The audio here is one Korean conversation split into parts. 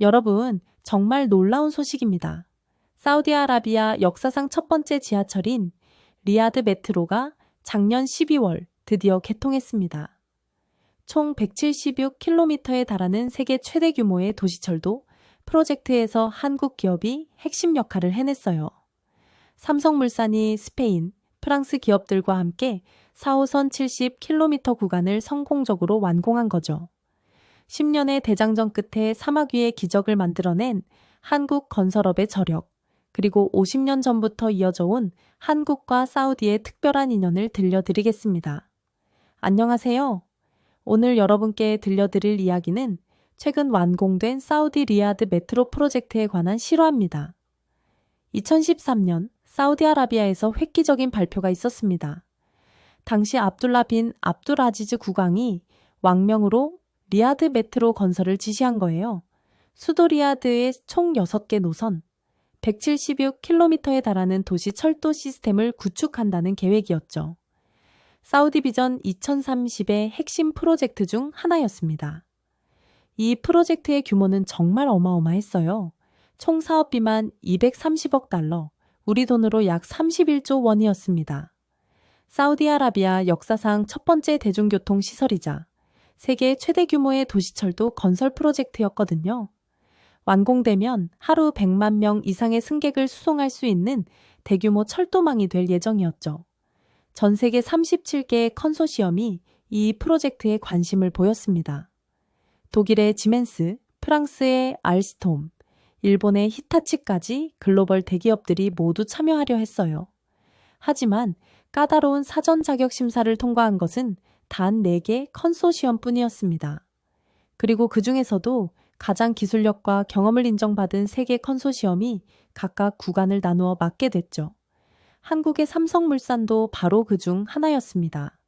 여러분, 정말 놀라운 소식입니다. 사우디아라비아 역사상 첫 번째 지하철인 리야드 메트로가 작년 12월 드디어 개통했습니다. 총 176km에 달하는 세계 최대 규모의 도시철도 프로젝트에서 한국 기업이 핵심 역할을 해냈어요. 삼성물산이 스페인, 프랑스 기업들과 함께 4호선 70km 구간을 성공적으로 완공한 거죠. 10년의 대장전 끝에 사막 위에 기적을 만들어낸 한국 건설업의 저력, 그리고 50년 전부터 이어져 온 한국과 사우디의 특별한 인연을 들려드리겠습니다. 안녕하세요. 오늘 여러분께 들려드릴 이야기는 최근 완공된 사우디 리야드 메트로 프로젝트에 관한 실화입니다. 2013년 사우디아라비아에서 획기적인 발표가 있었습니다. 당시 압둘라 빈 압둘 아지즈 국왕이 왕명으로 리야드 메트로 건설을 지시한 거예요. 수도 리야드의 총 6개 노선, 176km에 달하는 도시 철도 시스템을 구축한다는 계획이었죠. 사우디 비전 2030의 핵심 프로젝트 중 하나였습니다. 이 프로젝트의 규모는 정말 어마어마했어요. 총 사업비만 230억 달러, 우리 돈으로 약 31조 원이었습니다. 사우디아라비아 역사상 첫 번째 대중교통 시설이자 세계 최대 규모의 도시철도 건설 프로젝트였거든요. 완공되면 하루 100만 명 이상의 승객을 수송할 수 있는 대규모 철도망이 될 예정이었죠. 전 세계 37개의 컨소시엄이 이 프로젝트에 관심을 보였습니다. 독일의 지멘스, 프랑스의 알스톰, 일본의 히타치까지 글로벌 대기업들이 모두 참여하려 했어요. 하지만 까다로운 사전 자격 심사를 통과한 것은 단 4개 컨소시엄 뿐이었습니다. 그리고 그 중에서도 가장 기술력과 경험을 인정받은 세계 컨소시엄이 각각 구간을 나누어 맡게 됐죠. 한국의 삼성물산도 바로 그 중 하나였습니다.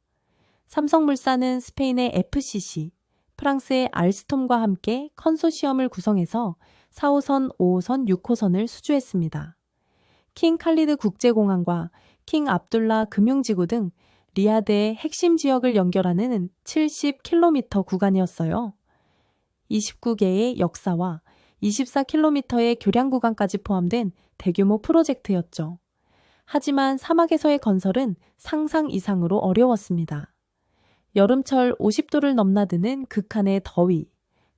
삼성물산은 스페인의 FCC, 프랑스의 알스톰과 함께 컨소시엄을 구성해서 4호선, 5호선, 6호선을 수주했습니다. 킹 칼리드 국제공항과 킹 압둘라 금융지구 등 리야드의 핵심 지역을 연결하는 70km 구간이었어요. 29개의 역사와 24km의 교량 구간까지 포함된 대규모 프로젝트였죠. 하지만 사막에서의 건설은 상상 이상으로 어려웠습니다. 여름철 50도를 넘나드는 극한의 더위,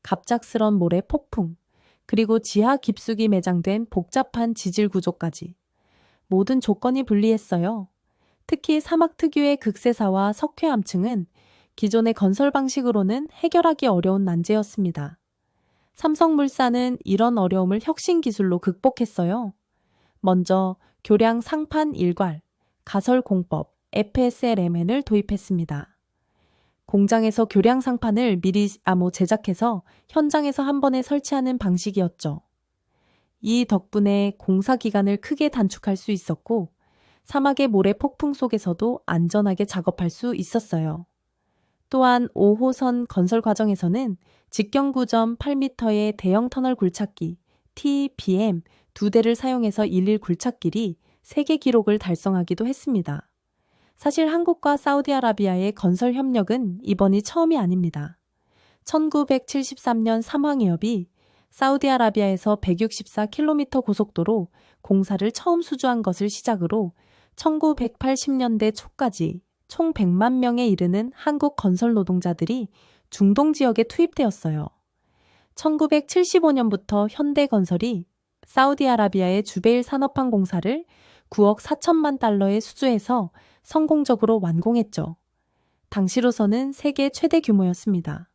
갑작스런 모래 폭풍, 그리고 지하 깊숙이 매장된 복잡한 지질 구조까지 모든 조건이 불리했어요. 특히 사막 특유의 극세사와 석회암층은 기존의 건설 방식으로는 해결하기 어려운 난제였습니다. 삼성물산은 이런 어려움을 혁신 기술로 극복했어요. 먼저 교량 상판 일괄, 가설 공법, FSLMN을 도입했습니다. 공장에서 교량 상판을 미리 암호 제작해서 현장에서 한 번에 설치하는 방식이었죠. 이 덕분에 공사 기간을 크게 단축할 수 있었고 사막의 모래 폭풍 속에서도 안전하게 작업할 수 있었어요. 또한 5호선 건설 과정에서는 직경구점 8m의 대형 터널 굴착기 TBM 두 대를 사용해서 일일 굴착길이 세계 기록을 달성하기도 했습니다. 사실 한국과 사우디아라비아의 건설 협력은 이번이 처음이 아닙니다. 1973년 삼황해협이 사우디아라비아에서 164km 고속도로 공사를 처음 수주한 것을 시작으로 1980년대 초까지 총 100만 명에 이르는 한국 건설 노동자들이 중동 지역에 투입되었어요. 1975년부터 현대건설이 사우디아라비아의 주베일 산업항 공사를 9억 4천만 달러에 수주해서 성공적으로 완공했죠. 당시로서는 세계 최대 규모였습니다.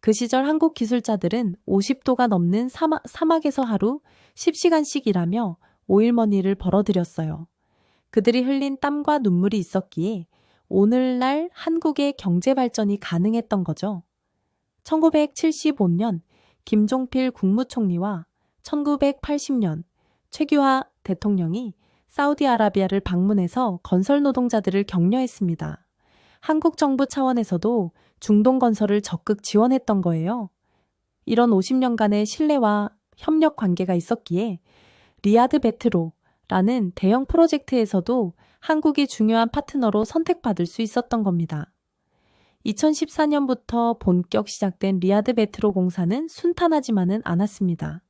그 시절 한국 기술자들은 50도가 넘는 사막, 사막에서 하루 10시간씩 일하며 오일머니를 벌어들였어요. 그들이 흘린 땀과 눈물이 있었기에 오늘날 한국의 경제 발전이 가능했던 거죠. 1975년 김종필 국무총리와 1980년 최규하 대통령이 사우디아라비아를 방문해서 건설 노동자들을 격려했습니다. 한국 정부 차원에서도 중동 건설을 적극 지원했던 거예요. 이런 50년간의 신뢰와 협력 관계가 있었기에 리아드 베트로 라는 대형 프로젝트에서도 한국이 중요한 파트너로 선택받을 수 있었던 겁니다. 2014년부터 본격 시작된 리아드 메트로 공사는 순탄하지만은 않았습니다.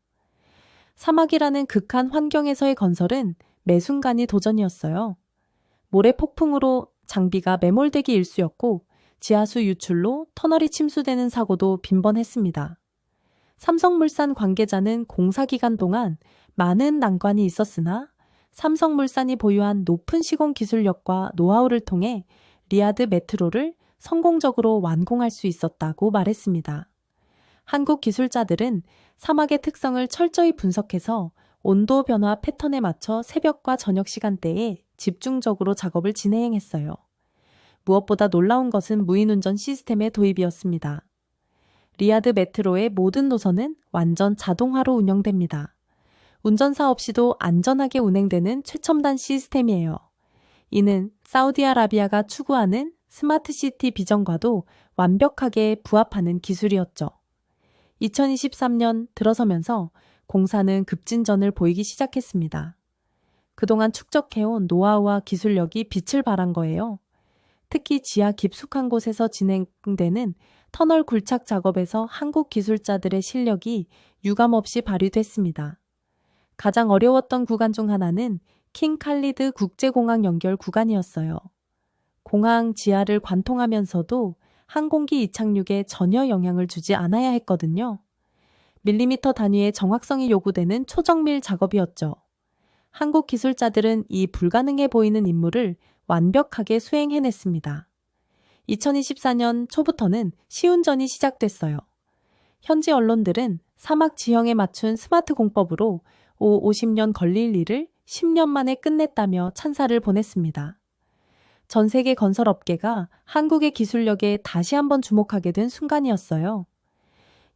사막이라는 극한 환경에서의 건설은 매 순간이 도전이었어요. 모래 폭풍으로 장비가 매몰되기 일쑤였고 지하수 유출로 터널이 침수되는 사고도 빈번했습니다. 삼성물산 관계자는 공사 기간 동안 많은 난관이 있었으나 삼성물산이 보유한 높은 시공 기술력과 노하우를 통해 리아드 메트로를 성공적으로 완공할 수 있었다고 말했습니다. 한국 기술자들은 사막의 특성을 철저히 분석해서 온도 변화 패턴에 맞춰 새벽과 저녁 시간대에 집중적으로 작업을 진행했어요. 무엇보다 놀라운 것은 무인운전 시스템의 도입이었습니다. 리아드 메트로의 모든 노선은 완전 자동화로 운영됩니다. 운전사 없이도 안전하게 운행되는 최첨단 시스템이에요. 이는 사우디아라비아가 추구하는 스마트 시티 비전과도 완벽하게 부합하는 기술이었죠. 2023년 들어서면서 공사는 급진전을 보이기 시작했습니다. 그동안 축적해온 노하우와 기술력이 빛을 발한 거예요. 특히 지하 깊숙한 곳에서 진행되는 터널 굴착 작업에서 한국 기술자들의 실력이 유감없이 발휘됐습니다. 가장 어려웠던 구간 중 하나는 킹 칼리드 국제공항 연결 구간이었어요. 공항 지하를 관통하면서도 항공기 이착륙에 전혀 영향을 주지 않아야 했거든요. 밀리미터 단위의 정확성이 요구되는 초정밀 작업이었죠. 한국 기술자들은 이 불가능해 보이는 임무를 완벽하게 수행해냈습니다. 2024년 초부터는 시운전이 시작됐어요. 현지 언론들은 사막 지형에 맞춘 스마트 공법으로 5, 50년 걸릴 일을 10년 만에 끝냈다며 찬사를 보냈습니다. 전 세계 건설 업계가 한국의 기술력에 다시 한번 주목하게 된 순간이었어요.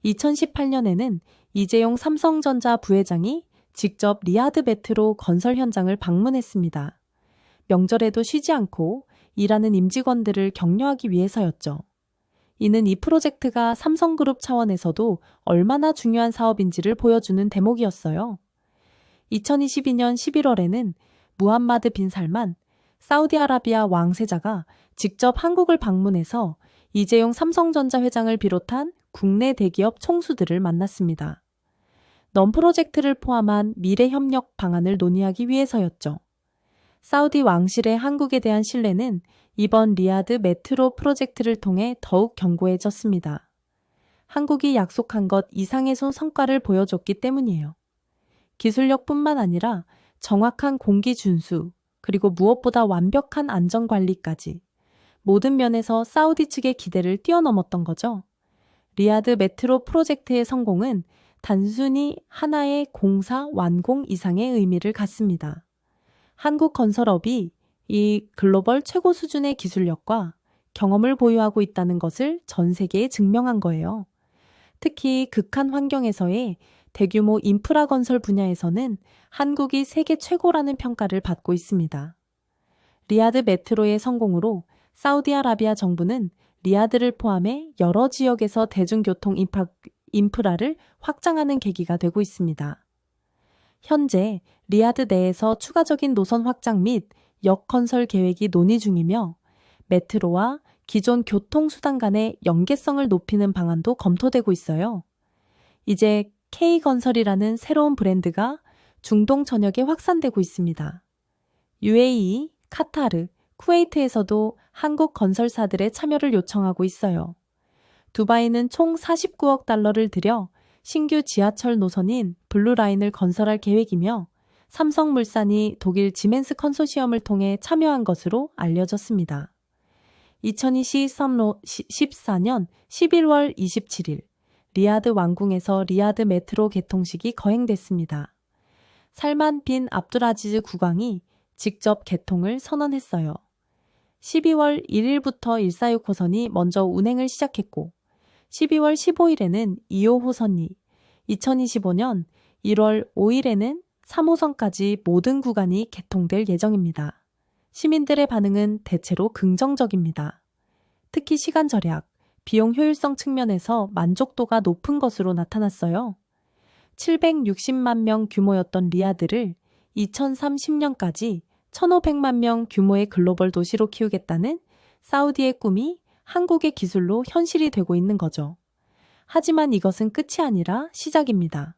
2018년에는 이재용 삼성전자 부회장이 직접 리아드 베트로 건설 현장을 방문했습니다. 명절에도 쉬지 않고 일하는 임직원들을 격려하기 위해서였죠. 이는 이 프로젝트가 삼성그룹 차원에서도 얼마나 중요한 사업인지를 보여주는 대목이었어요. 2022년 11월에는 무함마드 빈 살만 사우디아라비아 왕세자가 직접 한국을 방문해서 이재용 삼성전자 회장을 비롯한 국내 대기업 총수들을 만났습니다. 넘 프로젝트를 포함한 미래 협력 방안을 논의하기 위해서였죠. 사우디 왕실의 한국에 대한 신뢰는 이번 리아드 메트로 프로젝트를 통해 더욱 견고해졌습니다. 한국이 약속한 것 이상의 성과를 보여줬기 때문이에요. 기술력뿐만 아니라 정확한 공기 준수, 그리고 무엇보다 완벽한 안전 관리까지 모든 면에서 사우디 측의 기대를 뛰어넘었던 거죠. 리아드 메트로 프로젝트의 성공은 단순히 하나의 공사 완공 이상의 의미를 갖습니다. 한국 건설업이 이 글로벌 최고 수준의 기술력과 경험을 보유하고 있다는 것을 전 세계에 증명한 거예요. 특히 극한 환경에서의 대규모 인프라 건설 분야에서는 한국이 세계 최고라는 평가를 받고 있습니다. 리아드 메트로의 성공으로 사우디아라비아 정부는 리아드를 포함해 여러 지역에서 대중교통 인프라, 인프라를 확장하는 계기가 되고 있습니다. 현재 리아드 내에서 추가적인 노선 확장 및 역 건설 계획이 논의 중이며 메트로와 기존 교통수단 간의 연계성을 높이는 방안도 검토되고 있어요. 이제 K건설이라는 새로운 브랜드가 중동 전역에 확산되고 있습니다. UAE, 카타르, 쿠웨이트에서도 한국 건설사들의 참여를 요청하고 있어요. 두바이는 총 49억 달러를 들여 신규 지하철 노선인 블루라인을 건설할 계획이며 삼성물산이 독일 지멘스 컨소시엄을 통해 참여한 것으로 알려졌습니다. 2014년 11월 27일 리아드 왕궁에서 리아드 메트로 개통식이 거행됐습니다. 살만 빈 압두라지즈 국왕이 직접 개통을 선언했어요. 12월 1일부터 146 호선이 먼저 운행을 시작했고 12월 15일에는 2호 호선이 2025년 1월 5일에는 3호선까지 모든 구간이 개통될 예정입니다. 시민들의 반응은 대체로 긍정적입니다. 특히 시간 절약, 비용 효율성 측면에서 만족도가 높은 것으로 나타났어요. 760만 명 규모였던 리아드를 2030년까지 1,500만 명 규모의 글로벌 도시로 키우겠다는 사우디의 꿈이 한국의 기술로 현실이 되고 있는 거죠. 하지만 이것은 끝이 아니라 시작입니다.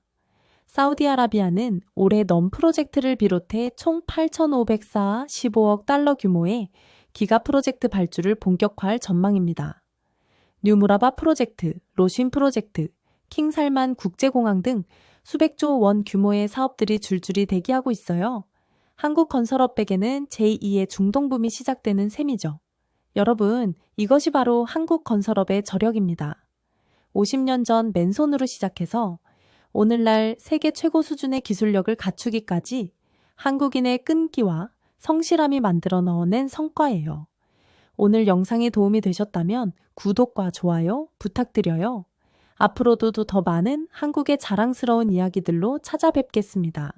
사우디아라비아는 올해 넘 프로젝트를 비롯해 총 8,504 15억 달러 규모의 기가 프로젝트 발주를 본격화할 전망입니다. 뉴무라바 프로젝트, 로신 프로젝트, 킹살만 국제공항 등 수백조 원 규모의 사업들이 줄줄이 대기하고 있어요. 한국 건설업백에는 제2의 중동붐이 시작되는 셈이죠. 여러분, 이것이 바로 한국 건설업의 저력입니다. 50년 전 맨손으로 시작해서 오늘날 세계 최고 수준의 기술력을 갖추기까지 한국인의 끈기와 성실함이 만들어 넣어낸 성과예요. 오늘 영상이 도움이 되셨다면 구독과 좋아요 부탁드려요. 앞으로도 더 많은 한국의 자랑스러운 이야기들로 찾아뵙겠습니다.